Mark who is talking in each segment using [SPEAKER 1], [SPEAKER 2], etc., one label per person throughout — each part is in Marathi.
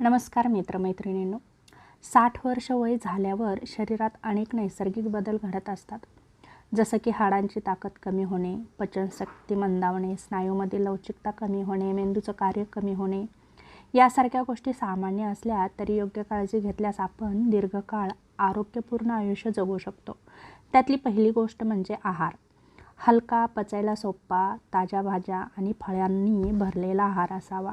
[SPEAKER 1] नमस्कार मित्रमैत्रिणींनो. साठ वर्ष वय झाल्यावर शरीरात अनेक नैसर्गिक बदल घडत असतात. जसं की हाडांची ताकद कमी होणे पचनशक्ती मंदावणे स्नायूमध्ये लवचिकता कमी होणे मेंदूचं कार्य कमी होणे यासारख्या गोष्टी सामान्य असल्या तरी योग्य काळजी घेतल्यास आपण दीर्घकाळ आरोग्यपूर्ण आयुष्य जगू शकतो. त्यातली पहिली गोष्ट म्हणजे आहार. हलका पचायला सोपा ताज्या भाज्या आणि फळांनी भरलेला आहार असावा.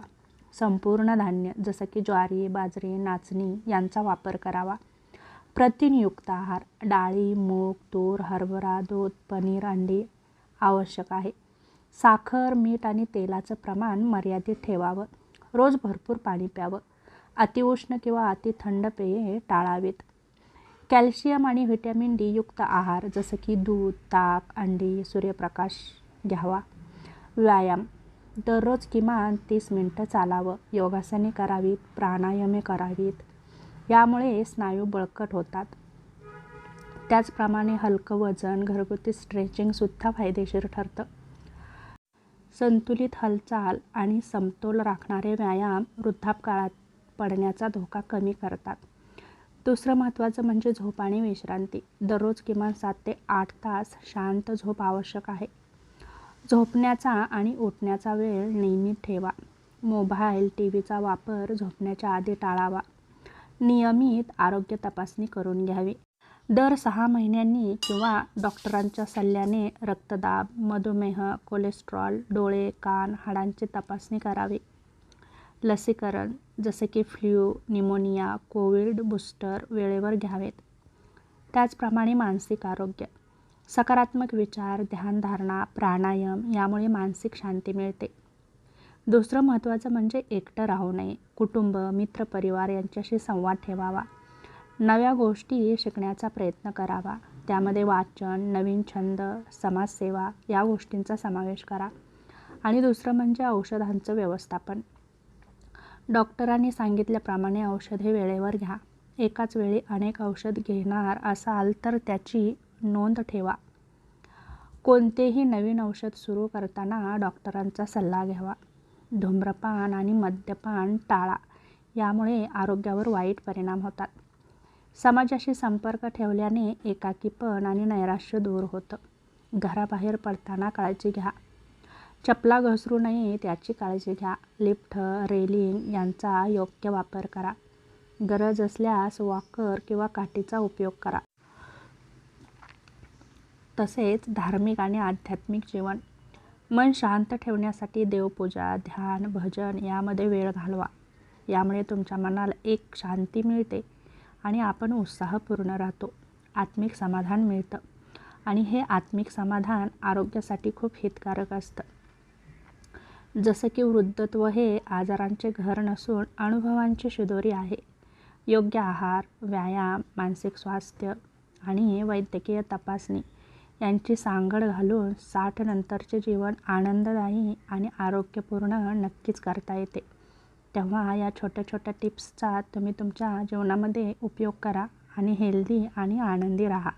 [SPEAKER 1] संपूर्ण धान्य जसं की ज्वारी बाजरी नाचणी यांचा वापर करावा. प्रथिनयुक्त आहार डाळी मूग तूर हरभरा दूध पनीर अंडी आवश्यक आहे. साखर मीठ आणि तेलाचं प्रमाण मर्यादित ठेवावं. रोज भरपूर पाणी प्यावं. अतिउष्ण किंवा अतिथंड पेये टाळावीत. कॅल्शियम आणि व्हिटॅमिन डी युक्त आहार जसं की दूध ताक अंडी सूर्यप्रकाश घ्यावा. व्यायाम. दररोज किमान तीस मिनटं चालावं. योगासने करावीत प्राणायामे करावीत. यामुळे स्नायू बळकट होतात. त्याचप्रमाणे हलकं वजन घरगुती स्ट्रेचिंगसुद्धा फायदेशीर ठरतं. संतुलित हालचाल आणि समतोल राखणारे व्यायाम वृद्धापकाळात पडण्याचा धोका कमी करतात. दुसरं महत्त्वाचं म्हणजे झोप आणि विश्रांती. दररोज किमान सात ते आठ तास शांत झोप आवश्यक आहे. झोपण्याचा आणि उठण्याचा वेळ नियमित ठेवा. मोबाईल टी व्हीचा वापर झोपण्याच्या आधी टाळावा. नियमित आरोग्य तपासणी करून घ्यावी. दर सहा महिन्यांनी किंवा डॉक्टरांच्या सल्ल्याने रक्तदाब मधुमेह कोलेस्ट्रॉल डोळे कान हाडांची तपासणी करावी. लसीकरण जसे की फ्ल्यू निमोनिया कोविड बूस्टर वेळेवर घ्यावेत. त्याचप्रमाणे मानसिक आरोग्य. सकारात्मक विचार ध्यानधारणा प्राणायाम यामुळे मानसिक शांती मिळते. दुसरं महत्त्वाचं म्हणजे एकटं राहू नये. कुटुंब मित्रपरिवार यांच्याशी संवाद ठेवावा. नव्या गोष्टी शिकण्याचा प्रयत्न करावा. त्यामध्ये वाचन नवीन छंद समाजसेवा या गोष्टींचा समावेश करा. आणि दुसरं म्हणजे औषधांचं व्यवस्थापन. डॉक्टरांनी सांगितल्याप्रमाणे औषधे वेळेवर घ्या. एकाच वेळी अनेक औषध घेणार असाल तर त्याची नोंद ठेवा. कोणतेही नवीन औषध सुरू करताना डॉक्टरांचा सल्ला घ्यावा. धूम्रपान आणि मद्यपान टाळा यामुळे आरोग्यावर वाईट परिणाम होतात. समाजाशी संपर्क ठेवल्याने एकाकीपण आणि नैराश्य दूर होतं. घराबाहेर पडताना काळजी घ्या. चपला घसरू नये त्याची काळजी घ्या. लिफ्ट रेलिंग यांचा योग्य वापर करा. गरज असल्यास वॉकर किंवा काठीचा उपयोग करा. तसेच धार्मिक आणि आध्यात्मिक जीवन. मन शांत ठेवण्यासाठी देवपूजा ध्यान भजन यामध्ये वेळ घालवा. यामुळे तुमच्या मनाला एक शांती मिळते आणि आपण उत्साहपूर्ण राहतो. आत्मिक समाधान मिळतं. आणि हे आत्मिक समाधान आरोग्यासाठी खूप हितकारक असतं. जसं की वृद्धत्व हे आजारांचे घर नसून अनुभवांची शिदोरी आहे. योग्य आहार व्यायाम मानसिक स्वास्थ्य आणि वैद्यकीय तपासणी यांची सांगड घालून साठ नंतरचे जीवन आनंददायी आणि आरोग्यपूर्ण नक्कीच करता येते. तेव्हा या छोट्या छोट्या टिप्सचा तुम्ही तुमच्या जीवनामध्ये उपयोग करा आणि हेल्दी आणि आनंदी राहा.